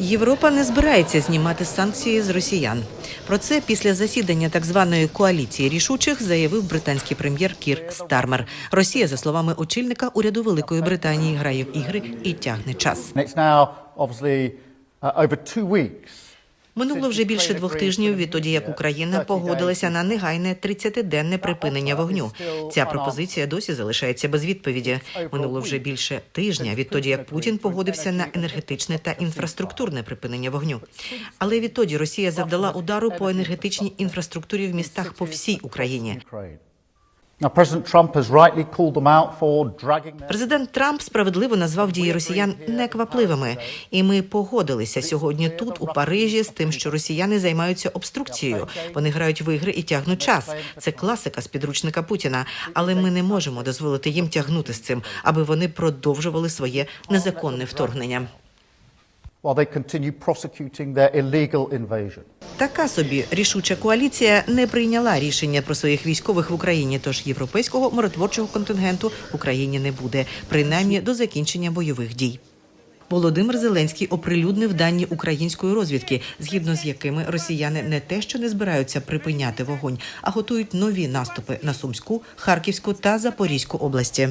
Європа не збирається знімати санкції з росіян. Про це після засідання так званої коаліції рішучих заявив британський прем'єр Кір Стармер. Росія, за словами очільника уряду Великої Британії, грає в ігри і тягне час. Минуло вже більше двох тижнів відтоді, як Україна погодилася на негайне 30-денне припинення вогню. Ця пропозиція досі залишається без відповіді. Минуло вже більше тижня відтоді, як Путін погодився на енергетичне та інфраструктурне припинення вогню. Але відтоді Росія завдала удару по енергетичній інфраструктурі в містах по всій Україні. Президент Трамп справедливо назвав дії росіян неквапливими, і ми погодилися сьогодні тут, у Парижі, з тим, що росіяни займаються обструкцією. Вони грають в ігри і тягнуть час. Це класика з підручника Путіна. Але ми не можемо дозволити їм тягнути з цим, аби вони продовжували своє незаконне вторгнення. While they continue prosecuting their illegal invasion. Така собі рішуча коаліція не прийняла рішення про своїх військових в Україні. Тож європейського миротворчого контингенту в Україні не буде, принаймні до закінчення бойових дій. Володимир Зеленський оприлюднив дані української розвідки, згідно з якими росіяни не те, що не збираються припиняти вогонь, а готують нові наступи на Сумську, Харківську та Запорізьку області.